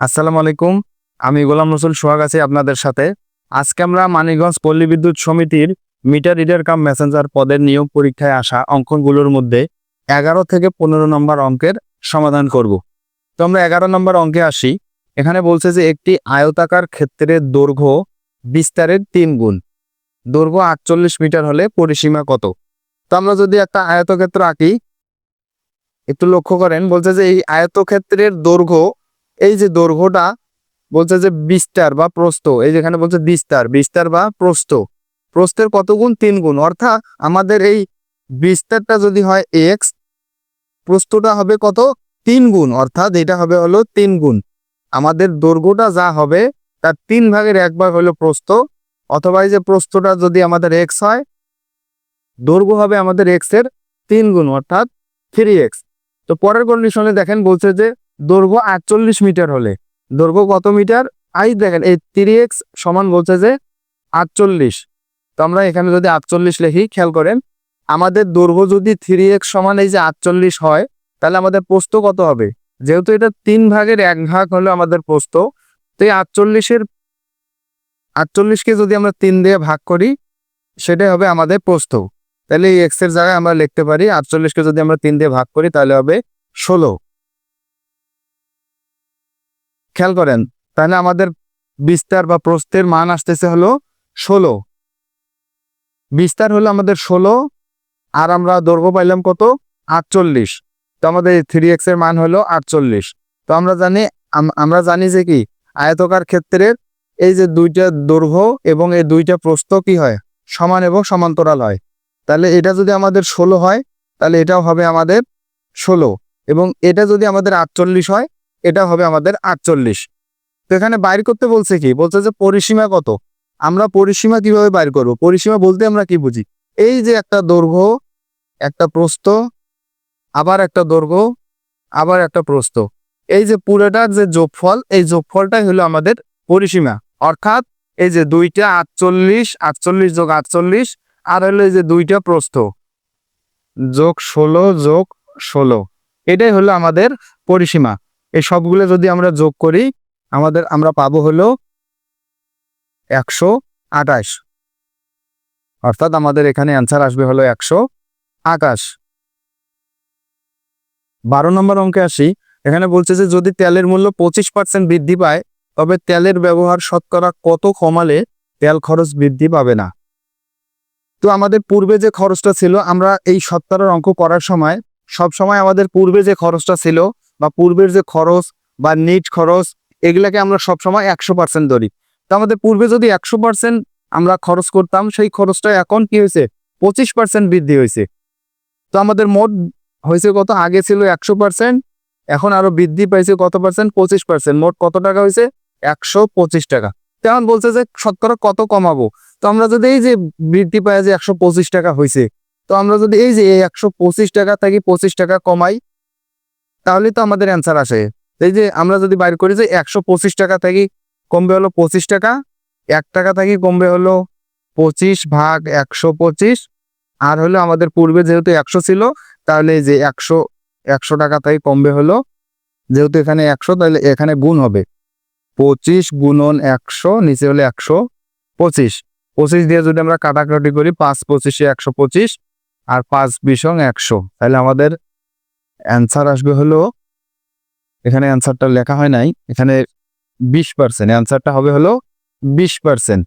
আসসালামু আলাইকুম, আমি গোলাম রসুল, সোহাগ আছি আপনাদের সাথে। আজকে আমরা মানিকগঞ্জ পল্লী বিদ্যুৎ সমিতির মিটার রিডার কাম মেসেঞ্জার পদের নিয়োগ পরীক্ষায় আসা অঙ্কগুলোর মধ্যে এগারো থেকে পনেরো নম্বর অঙ্কের সমাধান করব। তো আমরা এগারো নম্বর অঙ্কে আসি। এখানে বলছে যে একটি আয়তাকার ক্ষেত্রের দৈর্ঘ্য বিস্তারের তিন গুণ। দৈর্ঘ্য আটচল্লিশ মিটার হলে পরিসীমা কত? তো আমরা যদি একটা আয়তক্ষেত্র আঁকি, একটু লক্ষ্য করেন, বলছে যে এই আয়তক্ষেত্রের দৈর্ঘ্য এই যে দৈর্ঘ্যটা বলছে যে বিস্তার বা প্রস্থ, এই যেখানে বলছে বিস্তার বিস্তার বা প্রস্থ। প্রস্থের কত গুণ? তিন গুণ। অর্থাৎ আমাদের এই বিস্তারটা যদি হয় এক্স প্রস্থটা হবে কত? তিন গুণ। অর্থাৎ এটা হবে হলো তিন গুণ। আমাদের দৈর্ঘ্যটা যা হবে, তার তিন ভাগের এক ভাগ হলো প্রস্থ। অথবা এই যে প্রস্থটা যদি আমাদের এক্স হয়, দৈর্ঘ্য হবে আমাদের এক্সের তিন গুণ, অর্থাৎ থ্রি এক্স তো পরের কন্ডিশনে দেখেন বলছে যে দৈর্ঘ্য আটচল্লিশ মিটার হলে। দৈর্ঘ্য কত মিটার? আই দেখেন, এই থ্রি এক্স সমান বলছে যে আটচল্লিশ। তো আমরা এখানে যদি আটচল্লিশ লিখি, খেয়াল করেন, আমাদের দৈর্ঘ্য যদি থ্রি এক্স সমান এই যে আটচল্লিশ হয়, তাহলে আমাদের পোস্ত কত হবে? যেহেতু এটা তিন ভাগের এক ভাগ হলো আমাদের পোস্ত তো এই আটচল্লিশের, আটচল্লিশকে যদি আমরা তিন দিয়ে ভাগ করি, সেটাই হবে আমাদের পোস্ত তাহলে এই এক্সের জায়গায় আমরা লিখতে পারি, আটচল্লিশকে যদি আমরা তিন দিয়ে ভাগ করি, তাহলে হবে ষোলো। খেয়াল করেন, তাহলে আমাদের বিস্তার বা প্রস্থের মান আসতেছে হলো ষোলো। বিস্তার হলো আমাদের ষোলো, আর আমরা দৈর্ঘ্য পাইলাম কত? আটচল্লিশ। তো আমাদের থ্রি এক্সের মান হলো আটচল্লিশ। তো আমরা জানি, আম- আমরা জানি যে কি? আয়তকার ক্ষেত্রের এই যে দুইটা দৈর্ঘ্য এবং এই দুইটা প্রস্থ কি হয়? সমান এবং সমান্তরাল হয়। তাহলে এটা যদি আমাদের ষোলো হয়, তাহলে এটাও হবে আমাদের ষোলো। এবং এটা যদি আমাদের আটচল্লিশ হয় এটা হবে আমাদের আটচল্লিশ। তো এখানে বাইর করতে বলছে কি? বলছে যে পরিসীমা কত? আমরা পরিসীমা কীভাবে বাইর করব? পরিসীমা বলতে আমরা কি বুঝি? এই যে একটা দৈর্ঘ্য, একটা প্রস্থ, আবার একটা দৈর্ঘ্য, আবার একটা প্রস্থ। এই যে পুরোটার যে যোগফল, এই যোগফলটাই হলো আমাদের পরিসীমা। অর্থাৎ এই যে দুইটা আটচল্লিশ আটচল্লিশ যোগ আটচল্লিশ, আর হলো এই যে দুইটা প্রস্থ। যোগ ষোলো যোগ ষোলো। এটাই হলো আমাদের পরিসীমা। এই সবগুলো যদি আমরা যোগ করি, আমাদের আমরা পাবো হলো একশো আঠাশ। অর্থাৎ আমাদের এখানে অ্যান্সার আসবে হলো একশো আকাশ বারো নম্বর অঙ্কে আসি। এখানে বলছে যে, যদি তেলের মূল্য পঁচিশ পার্সেন্ট বৃদ্ধি পায়, তবে তেলের ব্যবহার শতকরা কত কমালে তেল খরচ বৃদ্ধি পাবে না? তো আমাদের পূর্বে যে খরচটা ছিল, আমরা এই সত্তরের অঙ্ক করার সময় সব সময় আমাদের পূর্বে যে খরচটা ছিল বা পূর্বের যে খরচ বা নিট খরচ, এগুলাকে আমরা সবসময় একশো পার্সেন্ট ধরি। তো আমাদের পূর্বে যদি একশো পার্সেন্ট আমরা খরচ করতাম, সেই খরচটা এখন কি হয়েছে? পঁচিশ পার্সেন্ট বৃদ্ধি হয়েছে। তো আমাদের মোট হয়েছে কত? আগে ছিল একশো পার্সেন্ট এখন আরও বৃদ্ধি পাইছে কত পার্সেন্ট পঁচিশ পার্সেন্ট মোট কত টাকা হয়েছে? একশো পঁচিশ টাকা। তেমন বলছে যে শতকরা কত কমাবো? তো আমরা যদি এই যে বৃদ্ধি পাই যে একশো পঁচিশ টাকা হয়েছে, তো আমরা যদি এই যে একশো পঁচিশ টাকা থেকে, পঁচিশ টাকা কমাই তাহলে তো আমাদের অ্যান্সার আসে। এই যে আমরা যদি বাইর করি যে একশো পঁচিশ টাকা থেকে, কমবে হলো পঁচিশ টাকা, এক টাকা থেকে কমবে হলো পঁচিশ ভাগ একশো পঁচিশ, আর হলো আমাদের পূর্বে যেহেতু একশো ছিল, তাহলে যে একশো একশো টাকা থেকে কমবে হলো, যেহেতু এখানে একশো, তাহলে এখানে গুণ হবে। পঁচিশ গুণন একশো, নিচে হলে একশো পঁচিশ। পঁচিশ দিয়ে যদি আমরা কাটাকাটি করি, পাঁচ পঁচিশে একশো পঁচিশ, আর পাঁচ বিশং একশো, তাহলে আমাদের অ্যান্সার আসবে হলো, এখানে অ্যান্সারটা লেখা হয় নাই, এখানে বিশ পার্সেন্ট অ্যান্সারটা হবে হলো বিশ পার্সেন্ট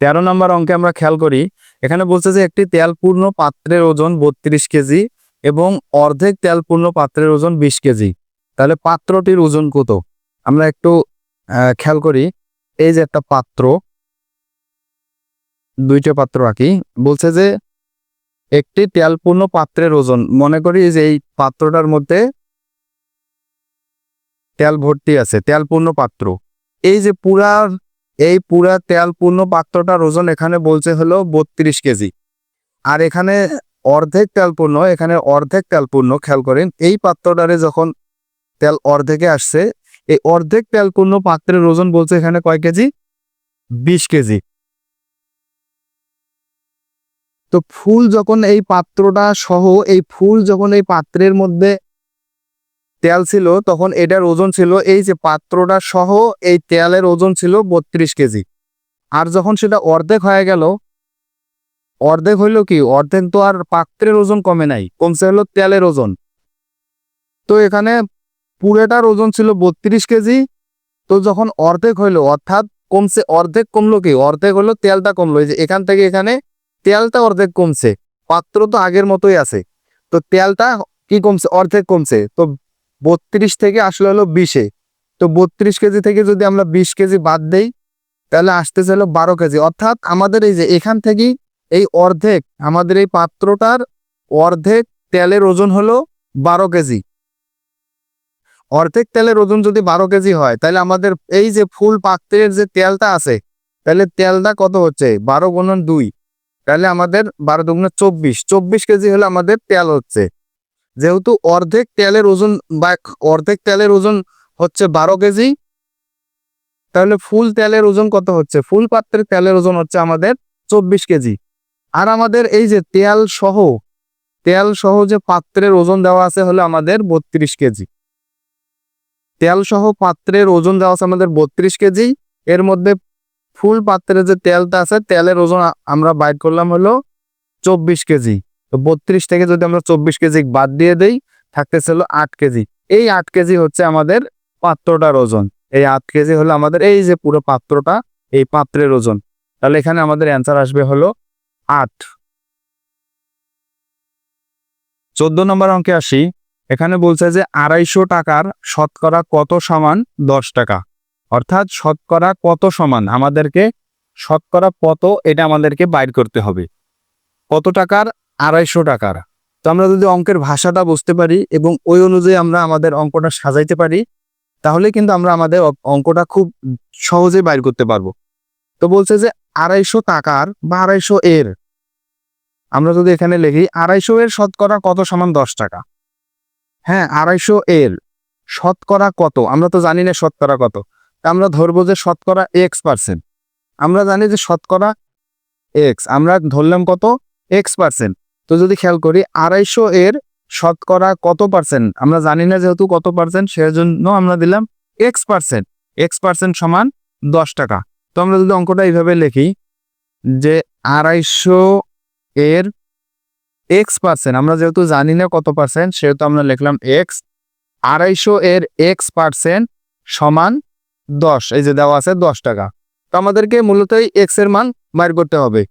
তেরো নম্বর অঙ্কে আমরা খেয়াল করি, এখানে বলছে যে একটি তেলপূর্ণ পাত্রের ওজন বত্রিশ কেজি এবং অর্ধেক তেলপূর্ণ পাত্রের ওজন বিশ কেজি। তাহলে পাত্রটির ওজন কত? আমরা একটু খেয়াল করি, এই যে একটা পাত্র, দুইটা পাত্র আঁকি বলছে যে একটি তেলপূর্ণ পাত্রের ওজন। মনে করি যে এই পাত্রটার মধ্যে তেল ভর্তি আছে, তেলপূর্ণ পাত্র। এই যে পুরা, এই পুরা তেলপূর্ণ পাত্রটার ওজন এখানে বলছে হলো বত্রিশ কেজি। আর এখানে অর্ধেক তেলপূর্ণ, এখানে অর্ধেক তেলপূর্ণ, খেয়াল করেন, এই পাত্রটারে যখন তেল অর্ধেকে আসছে, এই অর্ধেক তেলপূর্ণ পাত্রের ওজন বলছে এখানে কয় কেজি? বিশ কেজি। তো ফুল যখন এই পাত্রটা সহ এই ফুল যখন এই পাত্রের মধ্যে তেল ছিল, তখন এটার ওজন ছিল, এই যে পাত্রটা সহ এই তেলের ওজন ছিল বত্রিশ কেজি। আর যখন সেটা অর্ধেক হয়ে গেল, অর্ধেক হইল কি? অর্ধেক তো আর পাত্রের ওজন কমে নাই, কমছে হলো তেলের ওজন। তো এখানে পুরেটার ওজন ছিল বত্রিশ কেজি, তো যখন অর্ধেক হইল, অর্থাৎ কমছে, অর্ধেক কমলো কি? অর্ধেক হলো তেলটা কমলো। এই যে এখান থেকে এখানে তেলটা অর্ধেক কমছে। পাত্র তো আগের মতোই আছে। তো তেলটা কি কমছে? অর্ধেক কমছে। তো বত্রিশ থেকে আসলে হলো বিশে। তো বত্রিশ কেজি থেকে যদি আমরা বিশ কেজি বাদ দেই, তাহলে আসতেছে হলো বারো কেজি। অর্থাৎ আমাদের এই যে এখান থেকেই এই অর্ধেক, আমাদের এই পাত্রটার অর্ধেক তেলের ওজন হলো বারো কেজি। অর্ধেক তেলের ওজন যদি বারো কেজি হয়, তাহলে আমাদের এই যে ফুল পাত্রের যে তেলটা আছে, তাহলে তেলটা কত হচ্ছে? বারো গুণন দুই। তাহলে আমাদের বারো দুগুণে চব্বিশ। চব্বিশ কেজি হলে আমাদের তেল হচ্ছে। যেহেতু অর্ধেক তেলের ওজন বা অর্ধেক তেলের ওজন হচ্ছে বারো কেজি, তাহলে ফুল তেলের ওজন কত হচ্ছে? ফুল পাত্রের তেলের ওজন হচ্ছে আমাদের চব্বিশ কেজি। আর আমাদের এই যে তেল সহ তেল সহ যে পাত্রের ওজন দেওয়া আছে হলো আমাদের বত্রিশ কেজি। তেল সহ পাত্রের ওজন দেওয়া আছে আমাদের বত্রিশ কেজি। এর মধ্যে ফুল পাত্রে যে তেলটা আছে, তেলের ওজন আমরা বাইর করলাম হলো চব্বিশ কেজি। তো বত্রিশ থেকে যদি আমরা চব্বিশ কেজি বাদ দিয়ে দেই, থাকতেছে হলো আট কেজি। এই আট কেজি হচ্ছে আমাদের পাত্রটার ওজন। এই আট কেজি হলো আমাদের এই যে পুরো পাত্রটা, এই পাত্রের ওজন। তাহলে এখানে আমাদের অ্যান্সার আসবে হলো আট। চোদ্দ নম্বর অঙ্কে আসি। এখানে বলছে যে আড়াইশো টাকার শতকরা কত সমান দশ টাকা? অর্থাৎ শতকরা কত সমান? আমাদেরকে শতকরা কত এটা আমাদেরকে বাইর করতে হবে। কত টাকার? আড়াইশো টাকার। তো আমরা যদি অঙ্কের ভাষাটা বুঝতে পারি এবং ওই অনুযায়ী আমরা আমাদের অঙ্কটা সাজাইতে পারি, তাহলে কিন্তু আমরা আমাদের অঙ্কটা খুব সহজে বাইর করতে পারব। তো বলছে যে আড়াইশো টাকার বা আড়াইশো এর, আমরা যদি এখানে লিখি, আড়াইশো এর শতকরা কত সমান দশ টাকা? হ্যাঁ আড়াইশো এর। শতকরা কত? আমরা তো জানি না শতকরা কত। আমরা ধরবো যে শতকরা এক্স পার্সেন্ট আমরা জানি যে শতকরা এক্স আমরা ধরলাম কত? এক্স পার্সেন্ট তো যদি খেয়াল করি, আড়াইশো এর শতকরা কত পার্সেন্ট আমরা জানি না যেহেতু কত পার্সেন্ট সেজন্য আমরা দিলাম এক্স পার্সেন্ট এক্স পার্সেন্ট সমান দশ টাকা। তো আমরা যদি অঙ্কটা এইভাবে লিখি, যে আড়াইশো এর এক্স পার্সেন্ট আমরা যেহেতু জানি না কত পার্সেন্ট সেহেতু আমরা লিখলাম এক্স আড়াইশো এর এক্স পার্সেন্ট সমান দশ, এই যে দেওয়া আছে দশ টাকা। তো আমাদেরকে মূলত এক্সের মান বাইর করতে হবে।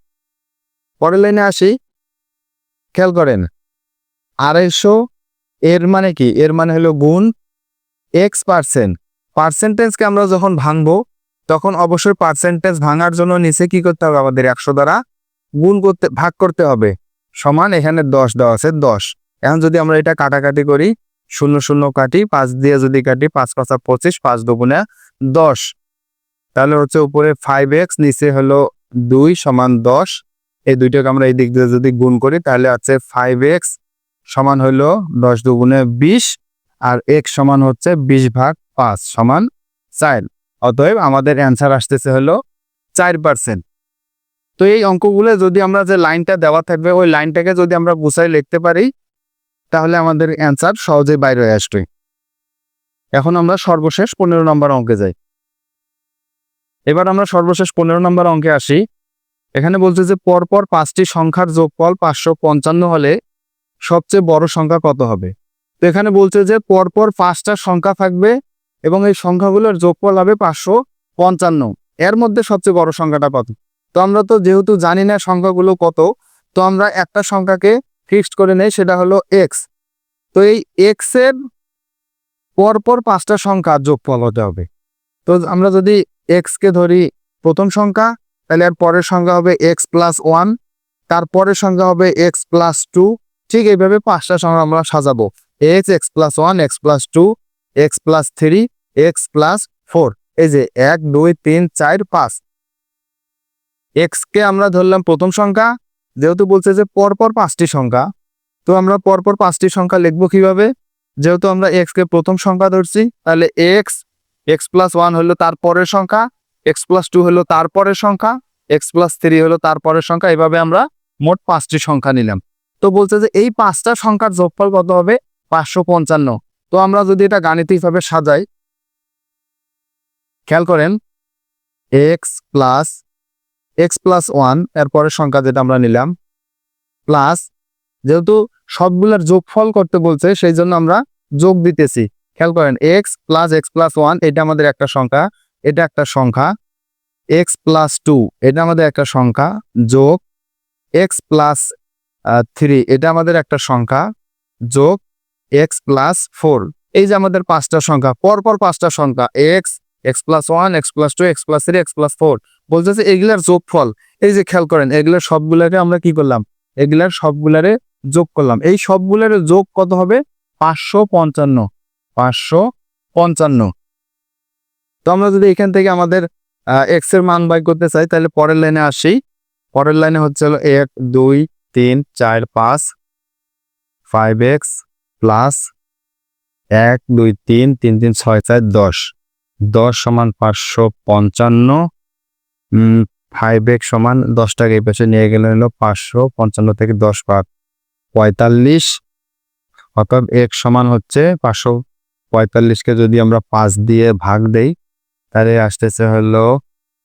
পরের লাইনে আসি। খেয়াল করেন, আড়াইশো এর মানে কি? এর মানে হলো গুণ এক্স পার্সেন্ট পার্সেন্টেজকে আমরা যখন ভাঙবো, তখন অবশ্যই পার্সেন্টেজ ভাঙার জন্য নিচে কি করতে হবে? আমাদের একশো দ্বারা গুণ করতে, ভাগ করতে হবে। সমান এখানে দশ দেওয়া আছে, দশ। এখন যদি আমরা এটা কাটাকাটি করি, শূন্য শূন্য কাটি, পাঁচ দিয়ে যদি কাটি, পাঁচ পাঁচা পঁচিশ, পাঁচ দুগুণে দশ। তাহলে হচ্ছে উপরে ফাইভ এক্স নিচে হলো দুই সমান দশ। এই দুইটাকে আমরা এই দিক দিয়ে যদি গুণ করি, তাহলে আছে ফাইভ এক্স সমান হলো দশ দুগুণে বিশ, আর এক্স সমান হচ্ছে বিশ ভাগ পাঁচ সমান চার। অতএব আমাদের অ্যান্সার আসতেছে হলো চার পার্সেন্ট তো এই অঙ্কগুলো যদি আমরা যে লাইনটা দেওয়া থাকবে, ওই লাইনটাকে যদি আমরা গুছাই লিখতে পারি, তাহলে আমাদের অ্যান্সার সহজেই বাইরে আসবে। এখন আমরা সর্বশেষ পনেরো নম্বর অঙ্কে যাই। এবার আমরা সর্বশেষ পনেরো নম্বর অঙ্কে আসি। এখানে বলছে যে, পরপর পাঁচটি সংখ্যার যোগফল পাঁচশো পঞ্চান্ন হলে সবচেয়ে বড় সংখ্যা কত হবে? তো এখানে বলছে যে, পরপর পাঁচটা সংখ্যা থাকবে এবং এই সংখ্যাগুলোর যোগফল হবে পাঁচশো পঞ্চান্ন। এর মধ্যে সবচেয়ে বড় সংখ্যাটা কত? তো আমরা তো যেহেতু জানি না সংখ্যাগুলো কত, তো আমরা একটা সংখ্যাকে ফিক্সড করে নেই, সেটা হলো এক্স তো এই এক্সের পরপর পাঁচটা সংখ্যা যোগফল হতে হবে। তো আমরা যদি এক্স কে ধরি প্রথম সংখ্যা, তাহলে এর পরের সংখ্যা হবে এক্স প্লাস ওয়ান তারপরের সংখ্যা হবে এক্স প্লাস টু ঠিক এইভাবে পাঁচটা সংখ্যা আমরা সাজাবো। X x plus one x plus two x plus three x plus four এই যে এক, দুই, তিন, চার, পাঁচ। এক্স কে আমরা ধরলাম প্রথম সংখ্যা, যেহেতু বলছে যে পরপর পাঁচটি সংখ্যা, তো আমরা পরপর পাঁচটি সংখ্যা লিখব কীভাবে? যেহেতু আমরা এক্স কে প্রথম সংখ্যা ধরছি, তাহলে এক্স এক্স প্লাস ওয়ান হলো তার পরের সংখ্যা এক্স প্লাস টু হলো তারপরের সংখ্যা এক্স প্লাস থ্রি হলো তারপরের সংখ্যা, এভাবে আমরা মোট পাঁচটি সংখ্যা নিলাম। তো বলছে যে এই পাঁচটা সংখ্যার যোগফল কত হবে? পাঁচশো পঞ্চান্ন। তো আমরা যদি এটা গাণিতিকভাবে সাজাই, খেয়াল করেন x plus x plus one এরপরের সংখ্যা যেটা আমরা নিলাম প্লাস যেহেতু সবগুলোর যোগফল করতে বলছে সেই জন্য আমরা যোগ দিতেছি। খেয়াল করেন x plus x plus one এটা আমাদের একটা সংখ্যা, এটা একটা সংখ্যা এক্স প্লাস টু এটা আমাদের একটা সংখ্যা, যোগ এক্স প্লাস থ্রি এটা আমাদের একটা সংখ্যা, যোগ এক্স প্লাস ফোর এই যে আমাদের পাঁচটা সংখ্যা, পরপর পাঁচটা সংখ্যা x x plus one x plus two x plus three x plus four বলতেছে এগুলার যোগফল। এই যে খেয়াল করেন, এগুলার সবগুলাকে আমরা কি করলাম? এগুলার সবগুলারে যোগ করলাম। এই সবগুলার যোগ কত হবে? পাঁচশো পঞ্চান্ন। পাঁচশো পঞ্চান্ন। তো আমরা যদি এখান থেকে আমাদের এক্সের মান বাই করতে চাই, তাহলে পরের লাইনে আসি। পরের লাইনে হচ্ছে হলো এক, দুই, তিন, চার, পাঁচ ফাইভ এক্স প্লাস এক, দুই, তিন তিন তিন, ছয়, চার, দশ। দশ সমান পাঁচশো পঞ্চান্ন ফাইভ এক্স সমান দশ টাকা, এই পাশে নিয়ে গেলে হলো পাঁচশো পঞ্চান্ন থেকে দশ পাঁচ পঁয়তাল্লিশ অর্থাৎ এক সমান হচ্ছে পাঁচশো পঁয়তাল্লিশকে যদি আমরা পাঁচ দিয়ে ভাগ দেই, তাহলে আসতেছে হলো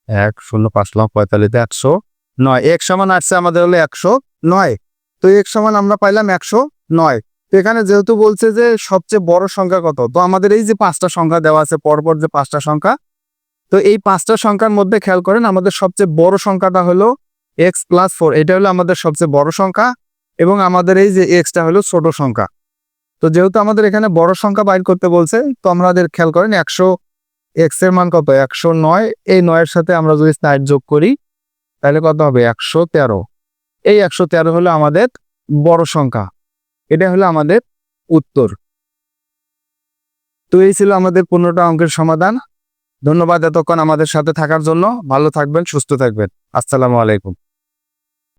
এক শূন্য পাঁচ লক্ষ পঁয়তাল্লিশ একশো নয়। এক সমান আসছে আমাদের হলো একশো নয়। তো এক সমান আমরা পাইলাম একশো নয়। তো এখানে যেহেতু বলছে যে সবচেয়ে বড় সংখ্যা কত, তো আমাদের এই যে পাঁচটা সংখ্যা দেওয়া আছে, পরপর যে পাঁচটা সংখ্যা তো এই পাঁচটা সংখ্যার মধ্যে খেয়াল করেন, আমাদের সবচেয়ে বড় সংখ্যাটা হলো এক্স প্লাস ফোর এটা হলো আমাদের সবচেয়ে বড় সংখ্যা এবং আমাদের এই যে এক্সটা হলো ছোট সংখ্যা। তো যেহেতু আমাদের এখানে বড় সংখ্যা বাইর করতে বলছে, তো আমাদের খেয়াল করেন একশো এক্সের মান কত? একশো নয়, এই নয়ের সাথে আমরা যদি স্নাইড যোগ করি, তাহলে কত হবে? একশো তেরো। এই একশো তেরো হলো আমাদের বড় সংখ্যা। এটা হলো আমাদের উত্তর। তো এই ছিল আমাদের পনেরোটা অঙ্কের সমাধান। ধন্যবাদ এতক্ষণ আমাদের সাথে থাকার জন্য। ভালো থাকবেন সুস্থ থাকবেন। আসসালামু আলাইকুম।